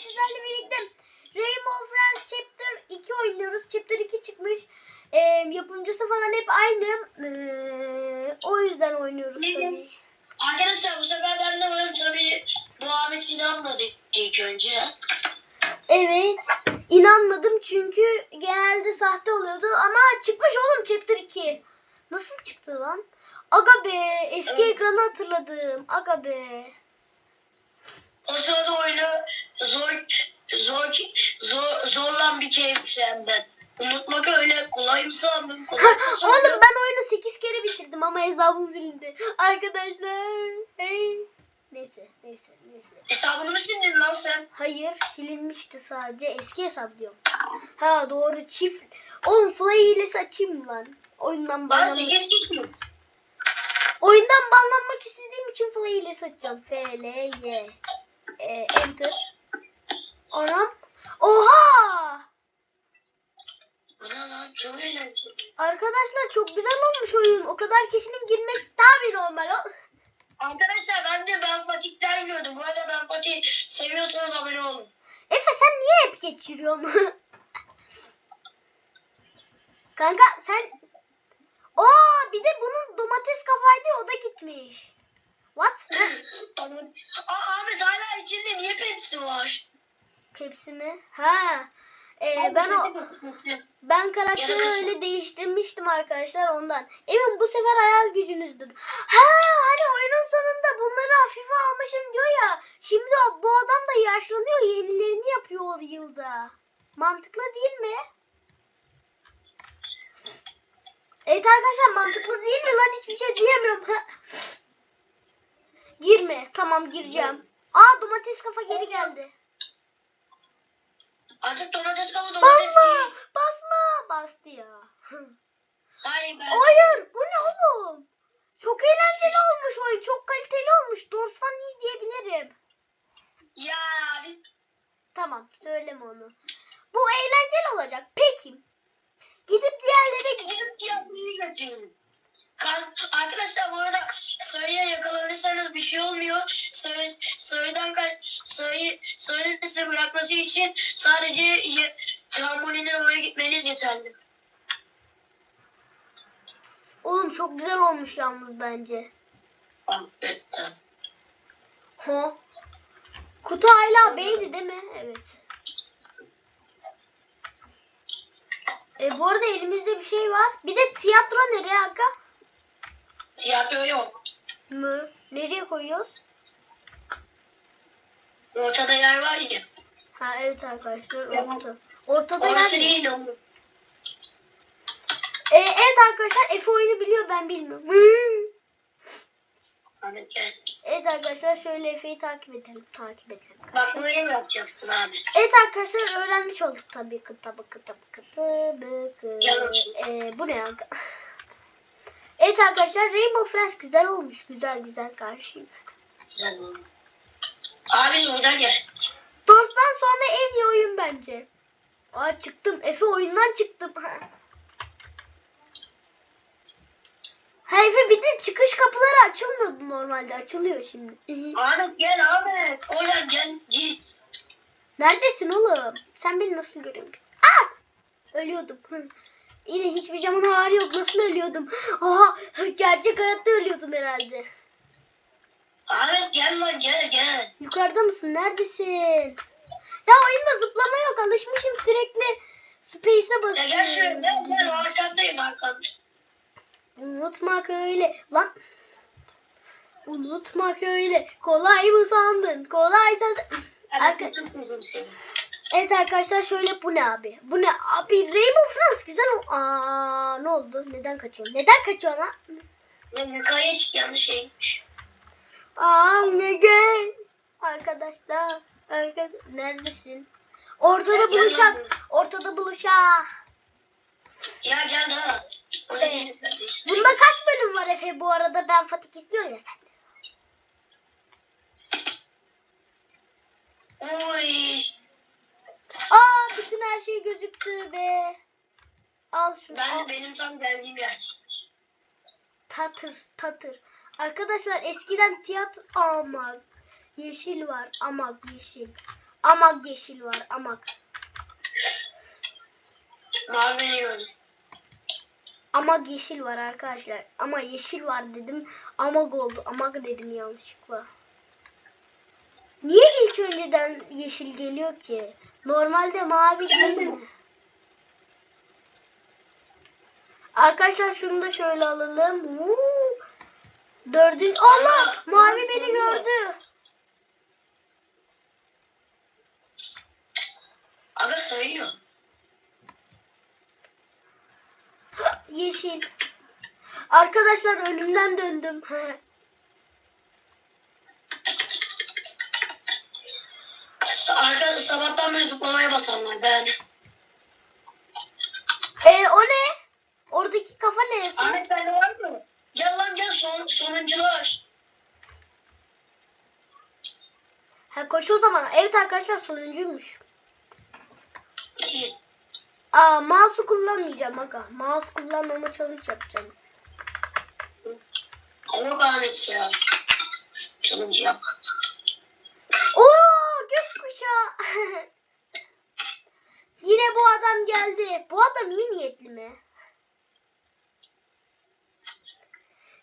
sizlerle birlikte Rainbow Friends Chapter 2 oynuyoruz. Chapter 2 çıkmış. Ee, yapımcısı falan hep aynı. Ee, o yüzden oynuyoruz tabii. Arkadaşlar bu sefer ben de oyun tabii bu Ahmet inanmadı ilk önce. Evet. inanmadım çünkü genelde sahte oluyordu ama çıkmış oğlum Chapter 2. Nasıl çıktı lan? Aga be eski Evet. ekranı hatırladım. Aga be. O sırada oyunu zor zor zor zorlan bir kere ben. Unutmak öyle kolay mı sandın? Kolaysız Oğlum sandım. ben oyunu 8 kere bitirdim ama hesabım silindi. Arkadaşlar. Hey. Neyse neyse neyse. Hesabını mı sildin lan sen? Hayır silinmişti sadece eski hesap diyorum. Ha doğru çift. Oğlum Fly hilesi açayım mı lan? Oyundan Ben banlanmak, 8 kişiyim. oyundan banlanmak istediğim için Fly hilesi açacağım. F, L, Y. E, enter. Anam. Oha! Bu ne lan? Çok eğlenceli. Arkadaşlar çok güzel olmuş oyun. O kadar kişinin girmesi tabii normal. O- Arkadaşlar ben de ben Fatih'ten gördüm. Bu arada ben Fatih seviyorsanız abone olun. Efe sen niye hep geçiriyorsun? Kanka sen... Oo bir de bunun domates kafaydı o da gitmiş. What? Aa, Ahmet hala içinde niye Pepsi var? Pepsi mi? Ha. Ee, ben o ben karakteri öyle değiştirmiştim arkadaşlar ondan. Emin bu sefer hayal gücünüzdür. Ha hani oyunun sonunda bunları hafife almışım diyor ya. Şimdi o, bu adam da yaşlanıyor yenilerini yapıyor o yılda. Mantıklı değil mi? Evet arkadaşlar mantıklı değil mi lan hiçbir şey diyemiyorum. Girme. Tamam gireceğim. Aa domates kafa geri geldi. Artık domates kabuğu domates Basma. değil. Basma. Bastı ya. Hayır ben. Hayır. Bu ne oğlum? Çok eğlenceli olmuş oyun. Çok kaliteli olmuş. Dorsan iyi diyebilirim. Ya biz Tamam. Söyleme onu. Bu eğlenceli olacak. Peki. Gidip diğerlere gidip tiyatroyu götürelim. Kan, arkadaşlar bu arada sayıya yakalanırsanız bir şey olmuyor. Sayı, sayıdan kaç sayı sayının size bırakması için sadece ye, trambolinin oraya gitmeniz yeterli. Oğlum çok güzel olmuş yalnız bence. Evet. Ha. Kutu hala B'ydi değil mi? Evet. E bu arada elimizde bir şey var. Bir de tiyatro nereye Aga? Tiyatro yok. Mı? Nereye koyuyoruz? Ortada yer var ya. Ha evet arkadaşlar orta. Ortada Orası yer. değil o. E, evet arkadaşlar Efe oyunu biliyor ben bilmiyorum. Gel. Evet arkadaşlar şöyle Efe'yi takip edelim. Takip edelim. Bak böyle mi yapacaksın abi? Evet arkadaşlar öğrenmiş olduk tabii kıtabı kıtabı kıtabı Yalan. e, Bu ne aga? Evet arkadaşlar Rainbow Friends güzel olmuş. Güzel güzel karşıyım. Güzel oldu. Buradan gel. Dors'tan sonra en iyi oyun bence. Aa çıktım. Efe oyundan çıktım. Ha Efe bir de çıkış kapıları açılmıyordu normalde. Açılıyor şimdi. Ahmet gel Ahmet. Oradan gel git. Neredesin oğlum? Sen beni nasıl görüyorsun? Aa! Ölüyordum. Yine hiçbir camın ağrı yok. Nasıl ölüyordum? Oha! Gerçek hayatta ölüyordum herhalde. Ahmet gel lan gel gel. Yukarıda mısın? Neredesin? Ya oyunda zıplama yok. Alışmışım sürekli space'e Ya gel şöyle basıyorum. gel gel arkandayım arkanda. Unutmak öyle. Lan. Unutmak öyle. Kolay mı sandın? Kolay sen... Arka... Arka... Çok uzun seni. Evet arkadaşlar şöyle bu ne abi? Bu ne abi? Rainbow Friends güzel o. Aa ne oldu? Neden kaçıyorsun? Neden kaçıyorsun lan? Ya yukarıya çık yanlış şey gitmiş. Aa ne gel. Arkadaşlar. Arkadaş neredesin? Ortada buluşak. Ortada buluşak. Ya gel daha. Kardeşim. Bunda kaç bölüm var Efe bu arada? Ben Fatih izliyorum ya sen. Oy. Aa bütün her şey gözüktü be. Al şunu. Ben al. benim tam geldiğim yer. Tatır tatır. Arkadaşlar eskiden tiyatro amak yeşil var amak yeşil. Amak yeşil var. Amak. Mavi. Amak yeşil var arkadaşlar. Ama yeşil var dedim. Amak oldu. Amak dedim yanlışlıkla. Niye ilk önceden yeşil geliyor ki? Normalde mavi değil? Arkadaşlar şunu da şöyle alalım. Woo! Dördüncü... Allah! Mavi beni gördü. Aga sayıyor. Yeşil. Arkadaşlar ölümden döndüm. sabahtan beri zıplamaya basanlar ben. e o ne? Oradaki kafa ne? Ahmet sende var mı? Gel lan gel son, sonuncular. Ha koş o zaman. Evet arkadaşlar sonuncuymuş. İyi. Aa mouse'u kullanmayacağım aga. Mouse kullanmama challenge yapacağım. Yok Ahmet ya. Challenge yap. Yine bu adam geldi. Bu adam iyi niyetli mi?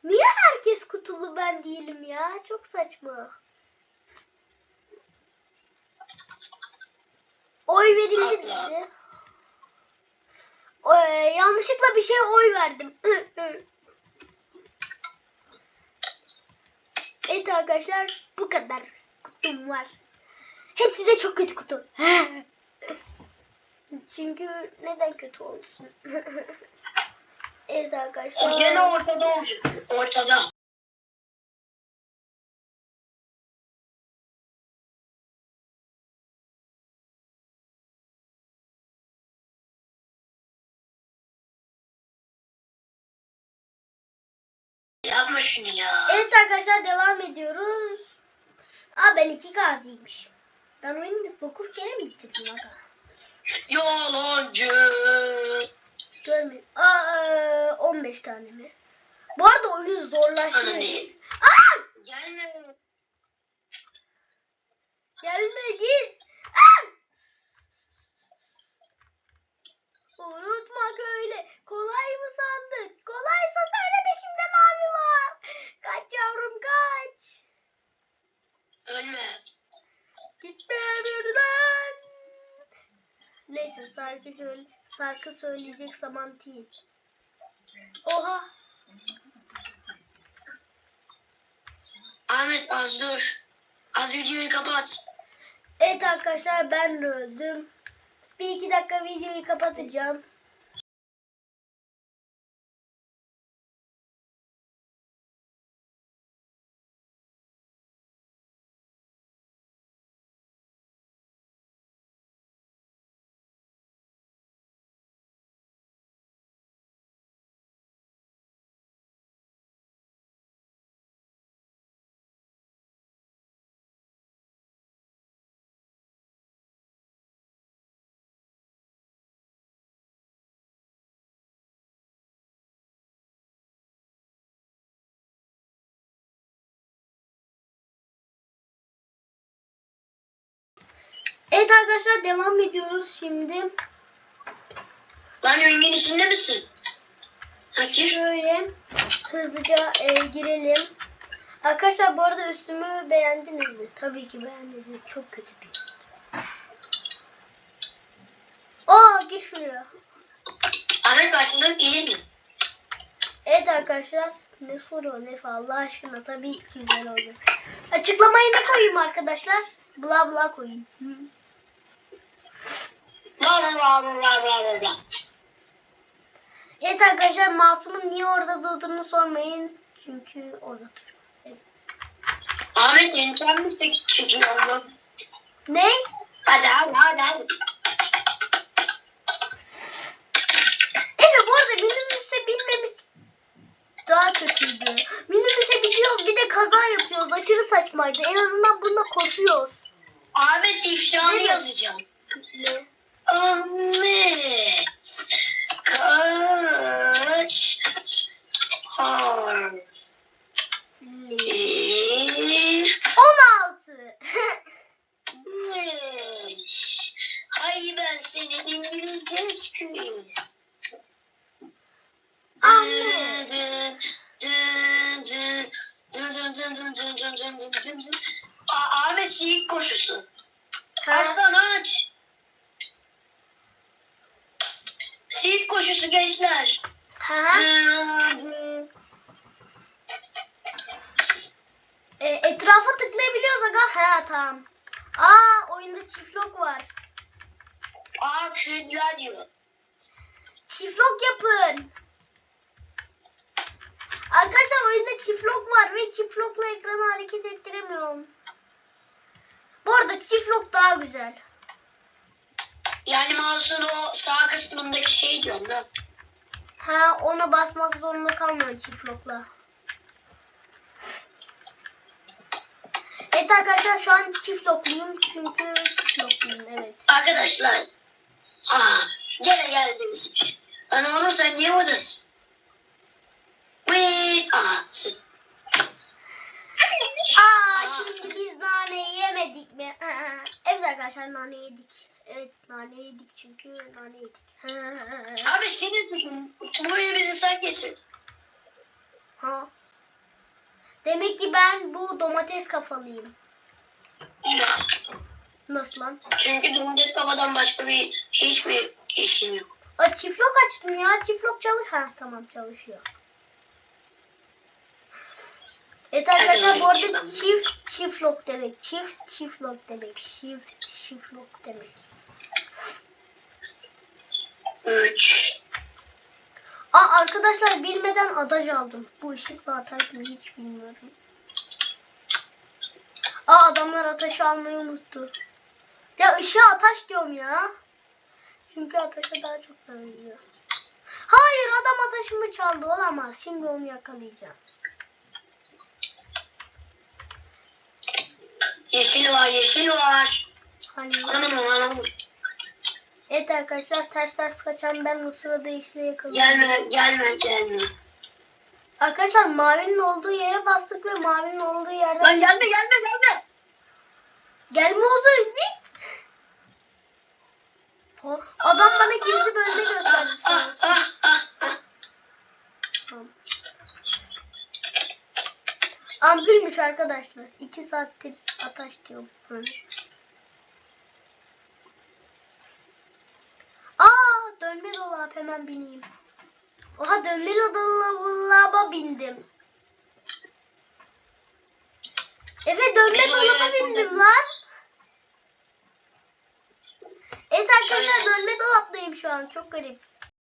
Niye herkes kutulu ben değilim ya? Çok saçma. Oy verildi dedi. O, e, yanlışlıkla bir şey oy verdim. evet arkadaşlar bu kadar kutum var. Hepsi de çok kötü kutu. Çünkü neden kötü olsun? evet arkadaşlar. O gene ortada olacak. Ortada. Yapma şunu ya. Evet arkadaşlar devam ediyoruz. Aa ben iki gaziymişim. Ben oyunu 9 kere mi bitirdim aga? Yalancı. Görmedim. Aa e, 15 tane mi? Bu arada oyun zorlaşmış. Anne. Aa! Gelme. Gelme git. Aa! Unutmak öyle. Kolay mı sandık? Kolaysa söyle peşimde mavi var. Kaç yavrum kaç. Ölme. Gitme buradan. Neyse şarkı söyle şarkı söyleyecek zaman değil. Oha. Ahmet az dur. Az videoyu kapat. Evet arkadaşlar ben de öldüm. Bir iki dakika videoyu kapatacağım. Evet arkadaşlar devam ediyoruz şimdi. Lan ringin içinde misin? Hakir. Şöyle hızlıca e, girelim. Arkadaşlar bu arada üstümü beğendiniz mi? Tabii ki beğendiniz. Çok kötü bir. Aa gir şuraya. Ahmet başından iyi mi? Evet arkadaşlar ne soru ne Allah aşkına tabii ki güzel oldu. Açıklamayı ne koyayım arkadaşlar? Bla bla koyayım. Hı. Evet arkadaşlar Masum'un niye orada durduğunu sormayın. Çünkü orada duruyor. Evet. Ahmet yeniden mi sek çıkıyor? Ne? Hadi hadi hadi hadi. Evet bu arada minibüse binmemiz daha kötüydü. Minibüse biniyoruz bir de kaza yapıyoruz. Aşırı saçmaydı. En azından bunda koşuyoruz. Ahmet ifşanı Ne? yazacağım. Ne? Ahmet kaç harfli? On altı. Beş. Ay ben senin İngilizce üstüneyim. Ahmet. Ahmet sihir koşusu. Aslan aç. Siyik koşusu gençler. Ha? E, etrafa tıklayabiliyoruz aga. Ha tamam. Aa oyunda çiftlok var. Aa köylüler diyor. Çiftlok yapın. Arkadaşlar oyunda çiftlok var ve çiftlokla ekranı hareket ettiremiyorum. Bu arada çiftlok daha güzel. Yani mouse'un o sağ kısmındaki şey diyorum da. Ha ona basmak zorunda kalmıyor çiftlokla. Evet arkadaşlar şu an çiftlokluyum çünkü çiftlokluyum evet. Arkadaşlar. Aa, gene geldiniz. Lan oğlum sen niye buradasın? Wait. Aa, siz. Aa şimdi biz nane yemedik mi? Evet arkadaşlar nane yedik. Evet nane yedik çünkü nane yedik. Abi senin suçun. Buraya bizi sen getirdin. Ha. Demek ki ben bu domates kafalıyım. Evet. Nasıl lan? Çünkü domates kafadan başka bir hiçbir işim yok. Aa, çiftlok açtım ya. Çiftlok çalış. Ha tamam çalışıyor. Evet arkadaşlar bu arada çift çiftlok demek. Çift çiftlok demek. Çift çiftlok demek. Üç. Aa arkadaşlar bilmeden adaj aldım. Bu ışık ve ataj mı hiç bilmiyorum. Aa adamlar ateş almayı unuttu. Ya ışığa ataş diyorum ya. Çünkü ateşe daha çok benziyor. Hayır adam ateşimi çaldı olamaz. Şimdi onu yakalayacağım. Yeşil var, yeşil var. Hani Anam anam. Evet arkadaşlar ters ters kaçan ben o sırada işte yakalıyorum. Gelme, gelme, gelme. Arkadaşlar mavinin olduğu yere bastık ve mavinin olduğu yerden Lan gelme, gelme, gelme. Gelme Ozan git. Adam bana gizli bölge gösterdi Ah, olsun. ah, ah. Ampulmüş arkadaşlar. 2 saattir ataş diyor. Hı. Aa dönme dolap hemen bineyim. Oha dönme dolaba bindim. Efe dönme o dolaba bindim lan. Evet arkadaşlar dönme dolaptayım şu an. Çok garip.